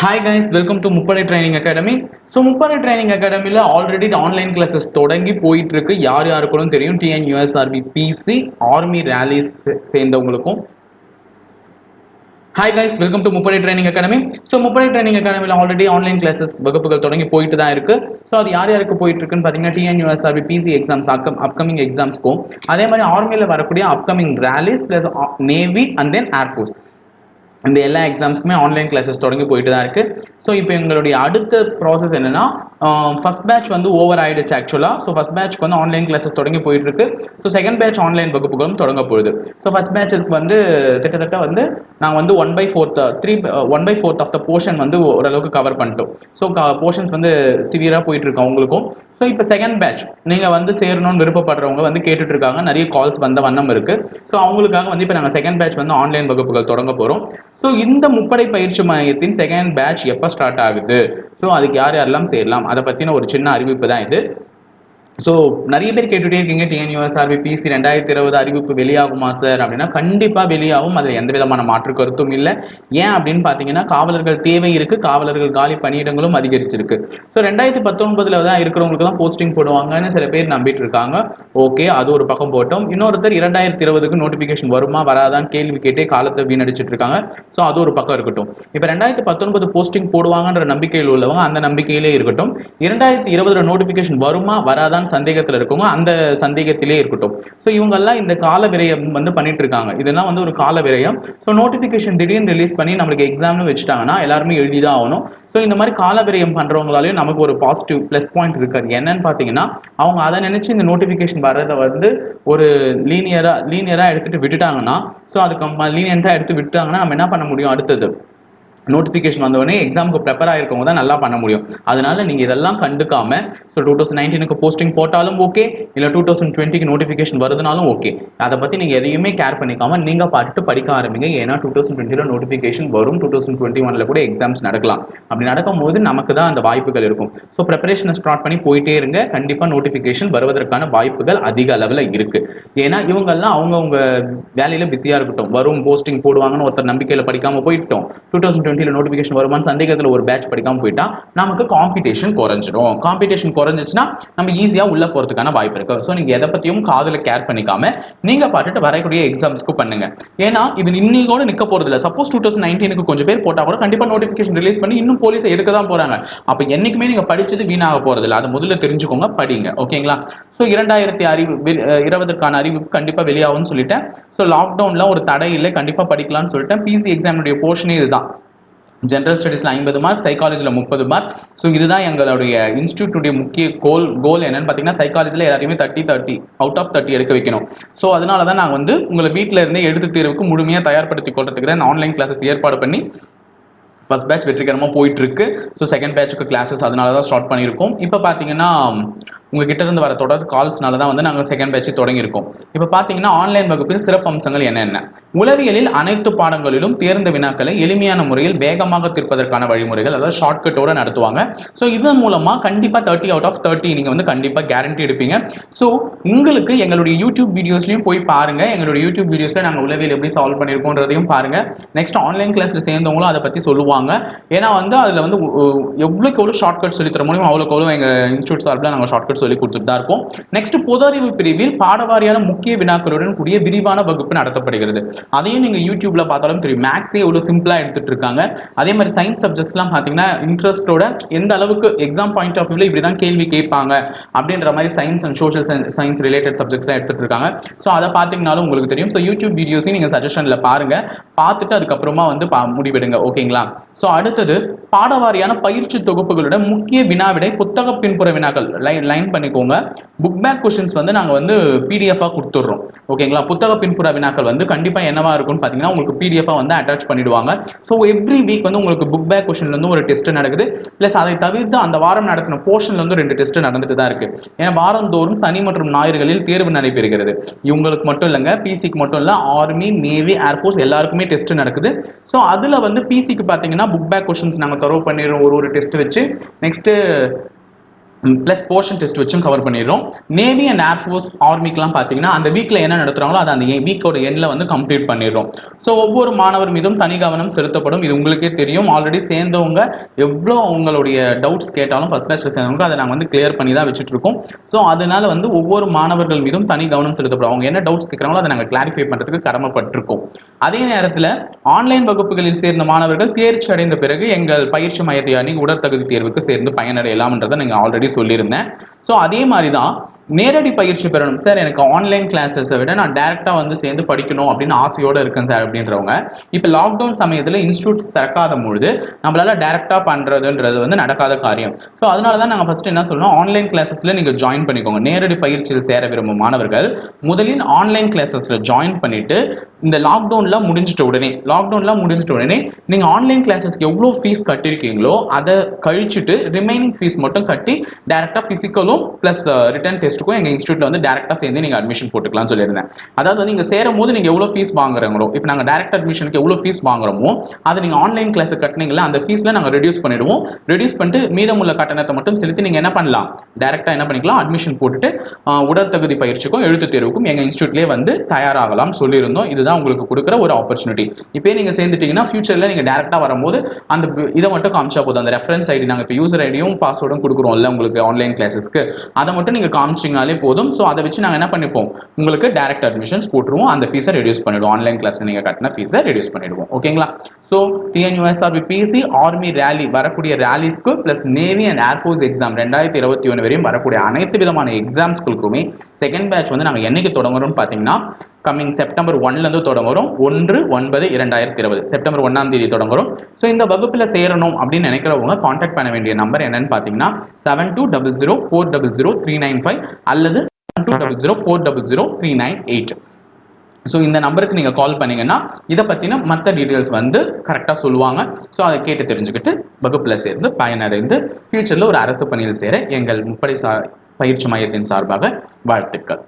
Hi guys welcome to Muppadai training academy so Muppadai training அகாடமியில் already online classes தொடங்கி போயிட்டு இருக்கு யார் யாருக்கும் தெரியும்? TNUSRB PC army rallies சேர்ந்தவங்களுக்கும். Hi guys welcome to Muppadai training academy so Muppadai training அகாடமியில் already online classes வகுப்புகள் தொடங்கி போயிட்டு தான் இருக்குது ஸோ அது யார் யாருக்கு போயிட்டு இருக்குன்னு பார்த்தீங்கன்னா டிஎன்யூஎஸ்ஆர்பி பிசி எக்ஸாம்ஸ் அக்கம் அப்கமிங் எக்ஸாம்ஸ்க்கும் அதே மாதிரி ஆர்மியில் வரக்கூடிய upcoming rallies plus navy and then air force இந்த எல்லா எக்ஸாம்ஸ்க்குமே ஆன்லைன் கிளாஸஸ் தொடங்கி போயிட்டு தான் இருக்குது ஸோ இப்போ எங்களுடைய அடுத்த ப்ராசஸ் என்னென்னா ஃபர்ஸ்ட் பேட்ச் வந்து ஓவர் ஆகிடுச்சு ஆக்சுவலாக ஸோ ஃபஸ்ட் பேட்ச்க்கு வந்து ஆன்லைன் கிளாஸஸ் தொடங்கி போயிட்டு இருக்கு ஸோ செகண்ட் பேட்ச் ஆன்லைன் வகுப்புகளும் தொடங்க போகுது. ஸோ ஃபஸ்ட் பேட்சஸ்க்கு வந்து கிட்டத்தட்ட வந்து நாங்கள் வந்து one by fourth three one by fourth of the portion வந்து ஓரளவுக்கு கவர் பண்ணிட்டோம். ஸோ போர்ஷன்ஸ் வந்து சிவியராக போயிட்டு இருக்கு அவங்களுக்கும். ஸோ இப்போ செகண்ட் பேட்ச் நீங்கள் வந்து சேரணும்னு விருப்பப்படுறவங்க வந்து கேட்டுட்டு இருக்காங்க நிறைய கால்ஸ் வந்த வண்ணம் இருக்குது ஸோ அவங்களுக்காக வந்து இப்போ நாங்கள் செகண்ட் பேட்ச் வந்து ஆன்லைன் வகுப்புகள் தொடங்க போகிறோம் ஸோ இந்த முப்படை பயிற்சி மையத்தின் செகண்ட் பேட்ச் எப்போ ஸ்டார்ட் ஆகுது? ஸோ அதுக்கு யார் யாரெல்லாம் சேரலாம்? அதை பற்றின ஒரு சின்ன அறிவிப்பு தான் இது. ஸோ நிறைய பேர் கேட்டுகிட்டே இருக்கீங்க டிஎன்யூஎஸ்ஆர்பி பிசி ரெண்டாயிரத்தி இருபது அறிவிப்பு வெளியாகுமா சார் அப்படின்னா கண்டிப்பாக வெளியாகும். அதில் எந்த விதமான மாற்று கருத்தும் இல்லை. ஏன் அப்படின்னு பார்த்தீங்கன்னா காவலர்கள் தேவை இருக்குது காவலர்கள் காலி பணியிடங்களும் அதிகரிச்சிருக்கு. ஸோ ரெண்டாயிரத்தி பத்தொன்பதில் தான் இருக்கிறவங்களுக்கு தான் போஸ்டிங் போடுவாங்கன்னு சில பேர் நம்பிட்டு இருக்காங்க. ஓகே அது ஒரு பக்கம் போட்டோம். இன்னொருத்தர் இரண்டாயிரத்தி இருபதுக்கு நோட்டிஃபிகேஷன் வருமா வராதான்னு கேள்வி கேட்டே காலத்தை வீணடிச்சிட்டு இருக்காங்க. ஸோ அது ஒரு பக்கம் இருக்கட்டும். இப்போ ரெண்டாயிரத்தி பத்தொன்பது போஸ்டிங் போடுவாங்கன்ற நம்பிக்கையில் உள்ளவங்க அந்த நம்பிக்கையிலே இருக்கட்டும். இரண்டாயிரத்தி இருபதுல நோட்டிஃபிகேஷன் வருமா வராதான்னு சந்தேகத்தில் இருக்கவங்க அந்த சந்தேகத்திலே இருக்கட்டும். ஸோ இவங்கெல்லாம் இந்த கால விரயம் வந்து பண்ணிட்டு இருக்காங்க இதெல்லாம் வந்து ஒரு கால விரயம். ஸோ நோட்டிஃபிகேஷன் திடீர்னு ரிலீஸ் பண்ணி நம்மளுக்கு எக்ஸாம்னு வச்சுட்டாங்கன்னா எல்லாருமே எழுதி தான் ஆகணும். ஸோ இந்த மாதிரி கால விரயம் பண்ணுறவங்களாலையும் நமக்கு ஒரு பாசிட்டிவ் ப்ளஸ் பாயிண்ட் இருக்காது என்னன்னு பார்த்தீங்கன்னா அவங்க அதை நினச்சி இந்த நோட்டிஃபிகேஷன் வர்றதை வந்து ஒரு லீனியராக லீனியராக எடுத்துகிட்டு விட்டுட்டாங்கன்னா ஸோ அதுக்கு லீனியண்ட்டாக எடுத்து விட்டாங்கன்னா நம்ம என்ன பண்ண முடியும் அடுத்தது? நோட்டிஃபிகேஷன் வந்தவொடனே எக்ஸாமுக்கு ப்ரிப்பேர் ஆகிருக்கவங்க தான் நல்லா பண்ண முடியும். அதனால நீங்கள் இதெல்லாம் கண்டுக்காம ஸோ டூ தௌசண்ட் நைன்டீனுக்கு போஸ்டிங் போட்டாலும் ஓகே இல்லை டூ தௌசண்ட் டுவெண்ட்டிக்கு நோட்டிஃபிகேஷன் வருதுனாலும் ஓகே அதை பற்றி நீங்கள் எதையுமே கேர் பண்ணிக்காம நீங்கள் பாட்டுட்டு படிக்க ஆரம்பிங்க. ஏன்னா டூ தௌசண்ட் டுவெண்ட்டியில் நோட்டிஃபிகேஷன் வரும். டூ தௌசண்ட் டுவெண்ட்டி ஒனில் கூட எக்ஸாம்ஸ் நடக்கலாம். அப்படி நடக்கும்போது நமக்கு தான் அந்த வாய்ப்புகள் இருக்கும். ஸோ ப்ரிப்பரேஷனை ஸ்டார்ட் பண்ணி போயிட்டே இருங்க. கண்டிப்பாக நோட்டிஃபிகேஷன் வருவதற்கான வாய்ப்புகள் அதிக அளவில் இருக்குது ஏன்னா இவங்கெல்லாம் அவங்கவுங்க வேலையில் பிஸியாக இருக்கட்டும். வரும் போஸ்டிங் போடுவாங்கன்னு ஒருத்தர் நம்பிக்கையில் படிக்காமல் போயிட்டோம். டூ தௌசண்ட் டுவெண்ட்டியில் நோட்டிஃபிகேஷன் வருமானு சந்தேகத்தில் ஒரு பேட்ச் படிக்காமல் போயிட்டா நமக்கு காம்படிஷன் குறைஞ்சிடும். காம்படிஷன் குறைஞ்சிச்சுன்னா நம்ம ஈஸியாக உள்ள போகிறதுக்கான வாய்ப்பு இருக்குது ஸோ நீங்கள் எதை பற்றியும் காதில் கேர் பண்ணிக்காம நீங்கள் பாட்டுட்டு வரக்கூடிய எக்ஸாம்ஸ்க்கு பண்ணுங்க. ஏன்னா இது இன்னையோட நிற்க போகிறது இல்லை சப்போஸ் டூ தௌசண்ட் நைன்டீனுக்கு கொஞ்சம் பேர் போட்டால் கூட கண்டிப்பாக நோட்டிஃபிகேஷன் ரிலீஸ் பண்ணி இன்னும் போலீஸை எடுக்க தான் போகிறாங்க அப்போ என்றைக்குமே நீங்கள் படிச்சது வீணாக போகிறதில்ல அதை முதல்ல தெரிஞ்சுக்கோங்க படிங்க. ஓகேங்களா ஸோ இரண்டாயிரத்தி அறிவு வெ- இருபதற்கான அறிவிப்பு கண்டிப்பாக வெளியாகும்னு சொல்லிட்டேன். ஸோ லாக்டவுனில் ஒரு தடை இல்லை. கண்டிப்பாக படிக்கலாம்னு சொல்லிட்டேன். பிசி எக்ஸாமினுடைய போர்ஷனே இதுதான். ஜென்ரல் ஸ்டடீஸில் ஐம்பது மார்க் சைக்காலஜியில் முப்பது மார்க் ஸோ இதுதான் எங்களுடைய இன்ஸ்டியூட்டுடைய முக்கிய கோல் கோல் என்னன்னு பார்த்தீங்கன்னா சைக்காலஜியில் எல்லாரையுமே thirty thirty out of thirty எடுக்க வைக்கணும். ஸோ அதனால தான் நாங்கள் வந்து உங்களை வீட்டில் இருந்தே எழுத்து தேர்வுக்கு முழுமையாக தயார்படுத்தி கொள்றதுக்கு தான் ஆன்லைன் கிளாஸஸ் ஏற்பாடு பண்ணி ஃபர்ஸ்ட் பேட்ச் வெற்றிகரமாக போயிட்டு இருக்கு. ஸோ செகண்ட் பேட்சுக்கு கிளாஸஸ் அதனால தான் ஸ்டார்ட் பண்ணியிருக்கோம். இப்போ பார்த்தீங்கன்னா உங்ககிட்ட இருந்து வர தொடர் கால்ஸ்னால தான் வந்து நாங்கள் செகண்ட் பேட்ச் தொடங்கியிருக்கோம். இப்போ பார்த்தீங்கன்னா ஆன்லைன் வகுப்பில் சிறப்பு அம்சங்கள் என்னென்ன? உளவியலில் அனைத்து பாடங்களிலும் தேர்ந்த வினாக்களை எளிமையான முறையில் வேகமாக தீர்ப்பதற்கான வழிமுறைகள் அதாவது ஷார்ட்கட்டோட நடத்துவாங்க. ஸோ இதன் மூலமாக கண்டிப்பாக தேர்ட்டி அவுட் ஆஃப் தேர்ட்டி நீங்கள் வந்து கண்டிப்பாக கேரண்டி எடுப்பீங்க. ஸோ உங்களுக்கு எங்களுடைய யூடியூப் வீடியோஸ்லையும் போய் பாருங்க. எங்களுடைய யூடியூப் வீடியோஸில் நாங்கள் உளவியல் எப்படி சால்வ் பண்ணியிருக்கோன்றதையும் பாருங்க. நெக்ஸ்ட் ஆன்லைன் கிளாஸில் சேர்ந்தவங்களும் அதை பற்றி சொல்லுவாங்க. ஏன்னா வந்து அதில் வந்து எவ்வளோக்கு எவ்வளோ ஷார்ட்கட் சொல்லித்தர முடியும் அவ்வளோக்கு எவ்வளோ எங்கள் இன்ஸ்டியூட் சார்பில் நாங்கள் ஷார்ட்கட் சொல்லி கொடுத்துட்டு தான் இருப்போம் நெக்ஸ்ட் பொது அறிவு பிரிவில் பாடவாரியான முக்கிய வினாக்களுடன் கூடிய விரிவான வகுப்பு நடத்தப்படுகிறது. அதையும் நீங்கள் யூடியூப்ல பார்த்தாலும் தெரியும். மேக்ஸே எவ்வளோ சிம்பிளாக எடுத்துட்டு இருக்காங்க. அதே மாதிரி சயின்ஸ் சப்ஜெக்ட்ஸ்லாம் பார்த்தீங்கன்னா இன்ட்ரெஸ்டோட எந்த அளவுக்கு எக்ஸாம் பாயிண்ட் ஆஃப் வியூவில் இப்படி தான் கேள்வி கேட்பாங்க அப்படின்ற மாதிரி science and social science related சப்ஜெக்ட்ஸ்லாம் எடுத்துட்டு இருக்காங்க. ஸோ அதை பார்த்தீங்கனாலும் உங்களுக்கு தெரியும். ஸோ யூடியூப் வீடியோஸையும் நீங்கள் சஜஷனில் பாருங்க. பார்த்துட்டு அதுக்கப்புறமா வந்து பா முடிவெடுங்க. ஓகேங்களா ஸோ அடுத்தது பாடவாரியான பயிற்சி தொகுப்புகளுடன் முக்கிய வினாவிடை புத்தக பின்புற வினாக்கள் லைன் லைன் பண்ணிக்கோங்க. புக் பேக் கொஷின்ஸ் வந்து நாங்கள் வந்து பிடிஎஃபாக கொடுத்துட்றோம். ஓகேங்களா புத்தக பின்புற வினாக்கள் வந்து கண்டிப்பாக என்னவா இருக்கும்னு பார்த்தீங்கன்னா உங்களுக்கு பிடிஎஃபாக வந்து அட்டாச் பண்ணிடுவாங்க. ஸோ எவ்ரி வீக் வந்து உங்களுக்கு புக் பேக் கொஷின்லேருந்து ஒரு டெஸ்ட் நடக்குது. ப்ளஸ் அதை தவிர்த்து அந்த வாரம் நடத்தின போர்ஷன்ல வந்து ரெண்டு டெஸ்ட் நடந்துட்டு தான் இருக்குது ஏன்னா வாரந்தோறும் சனி மற்றும் ஞாயிறுகளில் தேர்வு நடைபெறுகிறது. இவங்களுக்கு மட்டும் இல்லைங்க பிசிக்கு மட்டும் இல்லை ஆர்மி நேவி ஏர்ஃபோர்ஸ் எல்லாருக்குமே டெஸ்ட் நடக்குது. ஸோ அதில் வந்து பிசிக்கு பார்த்தீங்கன்னா புக் பேக் கொஷின்ஸ் நாங்கள் தரவு பண்ணிடுறோம். ஒரு ஒரு டெஸ்ட் வச்சு. நெக்ஸ்ட்டு ப்ளஸ் போர்ஷன் டெஸ்ட் வச்சும் கவர் பண்ணிடுறோம். நேவி அண்ட் ஏர்ஃபோர்ஸ் ஆர்மிக்கெலாம் பார்த்தீங்கன்னா அந்த வீக்கில் என்ன நடத்துகிறாங்களோ அதை அந்த வீக்கோட எண்ணில் வந்து கம்ப்ளீட் பண்ணிடுறோம். ஸோ ஒவ்வொரு மாணவர் மீதும் தனி கவனம் செலுத்தப்படும். இது உங்களுக்கே தெரியும். ஆல்ரெடி சேர்ந்தவங்க எவ்வளோ அவங்களுடைய டவுட்ஸ் கேட்டாலும் ஃபஸ்ட் பேட்சில் சேர்ந்தவங்க அதை நாங்கள் வந்து கிளியர் பண்ணி தான் வச்சுட்டு இருக்கோம் ஸோ அதனால் வந்து ஒவ்வொரு மாணவர்கள் மீதும் தனி கவனம் செலுத்தப்படும். அவங்க என்ன டவுட்ஸ் கேட்குறாங்களோ அதை நாங்கள் கிளாரிஃபை பண்ணுறதுக்கு கடமைப்பட்டிருக்கோம். அதே நேரத்தில் ஆன்லைன் வகுப்புகளில் சேர்ந்த மாணவர்கள் தேர்ச்சி அடைந்த பிறகு எங்கள் பயிற்சி மையத்தை அணுகி உடற்தகுதி தேர்வுக்கு சேர்ந்து பயனடையலாம்ன்றதை நீங்கள் ஆல்ரெடி சொல்லியிருந்தேன். ஸோ அதே மாதிரி தான் நேரடி பயிற்சி பெறணும். சார் எனக்கு ஆன்லைன் கிளாஸஸை விட நான் டேரெக்டாக வந்து சேர்ந்து படிக்கணும் அப்படின்னு ஆசையோடு இருக்கேன் சார் அப்படின்றவங்க. இப்போ லாக்டவுன் சமயத்தில் இன்ஸ்டியூட் திறக்காத பொழுது நம்மளால் டேரெக்டாக பண்ணுறதுன்றது வந்து நடக்காத காரியம். ஸோ அதனால தான் நாங்கள் ஃபஸ்ட்டு என்ன சொல்லணும் ஆன்லைன் கிளாஸஸில் நீங்கள் ஜாயின் பண்ணிக்கோங்க. நேரடி பயிற்சியில் சேர விரும்பும் மாணவர்கள் முதலில் ஆன்லைன் கிளாஸஸில் ஜாயின் பண்ணிவிட்டு இந்த லாக்டவுனில் முடிஞ்சிட்ட உடனே லாக்டவுன்லாம் முடிஞ்சிட்ட உடனே நீங்கள் ஆன்லைன் கிளாஸஸ்க்கு எவ்வளோ ஃபீஸ் கட்டியிருக்கீங்களோ அதை கழிச்சுட்டு ரிமைனிங் ஃபீஸ் மட்டும் கட்டி டேரெக்டாக ஃபிசிக்கலும் ப்ளஸ் ரிட்டன் டெஸ்ட்டுக்கும் எங்கள் இன்ஸ்டியூட்டில் வந்து டேரெக்டாக சேர்ந்து நீங்கள் அட்மிஷன் போட்டுக்கலாம்னு சொல்லியிருந்தேன். அதாவது வந்து நீங்கள் சேரும் போது நீங்கள் எவ்வளோ ஃபீஸ் வாங்குறீங்களோ இப்போ நாங்கள் டேரக்ட் அட்மிஷனுக்கு எவ்வளோ ஃபீஸ் வாங்குறோமோ அதை நீங்கள் ஆன்லைன் கிளாஸ் கட்டினீங்களா அந்த ஃபீஸில் நாங்கள் ரெடியூஸ் பண்ணிடுவோம். ரெடியூஸ் பண்ணிட்டு மீதமுள்ள கட்டணத்தை மட்டும் செலுத்தி நீங்கள் என்ன பண்ணலாம்? டேரெக்டாக என்ன பண்ணிக்கலாம்? அட்மிஷன் போட்டுட்டு உடற்தகுதி பயிற்சிக்கும் எழுத்து தேர்வுக்கும் எங்கள் இன்ஸ்டியூட்லேயே வந்து தயாராகலாம் சொல்லியிருந்தோம். இதுதான் உங்களுக்கு கொடுக்குற ஒரு ஆப்பர்ச்சுனிட்டி இப்போ நீங்கள் சேர்ந்துட்டீங்கன்னா ஃபியூச்சரில் நீங்கள் டேரெக்டாக வரும்போது அந்த இதை மட்டும் காமிச்சா போதும். அந்த ரெஃபரன்ஸ் ஐடி நாங்கள் இப்போ யூசர் ஐடியும் பாஸ்வேர்டும் கொடுக்குறோம்ல உங்களுக்கு ஆன்லைன் கிளாஸஸ்க்கு அதை மட்டும் நீங்கள் காமிச்சு காமிச்சிங்கனாலே போதும். ஸோ அதை வச்சு நாங்கள் என்ன பண்ணிப்போம்? உங்களுக்கு டேரக்ட் அட்மிஷன்ஸ் போட்டுருவோம். அந்த ஃபீஸை ரெடியூஸ் பண்ணிடுவோம். ஆன்லைன் கிளாஸில் நீங்கள் கட்டின ஃபீஸை ரெடியூஸ் பண்ணிடுவோம். ஓகேங்களா so TNUSRB PC army rally வரக்கூடிய ரேலிஸ்க்கு plus navy and air force exam ரெண்டாயிரத்தி இருபத்தி ஒன்று வரையும் வரக்கூடிய அனைத்து விதமான எக்ஸாம்ஸ்களுக்குமே செகண்ட் பேட்ச் வந்து நாங்கள் என்னைக்கு தொடங்குறோம்னு பார்த்தீங்கன்னா கம்மிங் செப்டம்பர் ஒன்லேருந்து தொடங்குறோம் ஒன்று ஒன்பது இரண்டாயிரத்தி இருபது. செப்டம்பர் ஒன்றாம் தேதி தொடங்குறோம் ஸோ இந்த வகுப்பில் சேரணும் அப்படின்னு நினைக்கிறவங்க காண்டாக்ட் பண்ண வேண்டிய நம்பர் என்னன்னு பார்த்தீங்கன்னா seven two double zero four double zero three nine five அல்லது two double zero four double zero three nine eight so இந்த நம்பருக்கு நீங்கள் கால் பண்ணீங்கன்னா இதை பற்றின மற்ற டீட்டெயில்ஸ் வந்து கரெக்டாக சொல்லுவாங்க. ஸோ அதை கேட்டு தெரிஞ்சுக்கிட்டு வகுப்பில் சேர்ந்து பயனடைந்து ஃபியூச்சரில் ஒரு அரசு பணியில் சேர எங்கள் முப்படை சா பயிற்சி மையத்தின் சார்பாக வாழ்த்துக்கள்.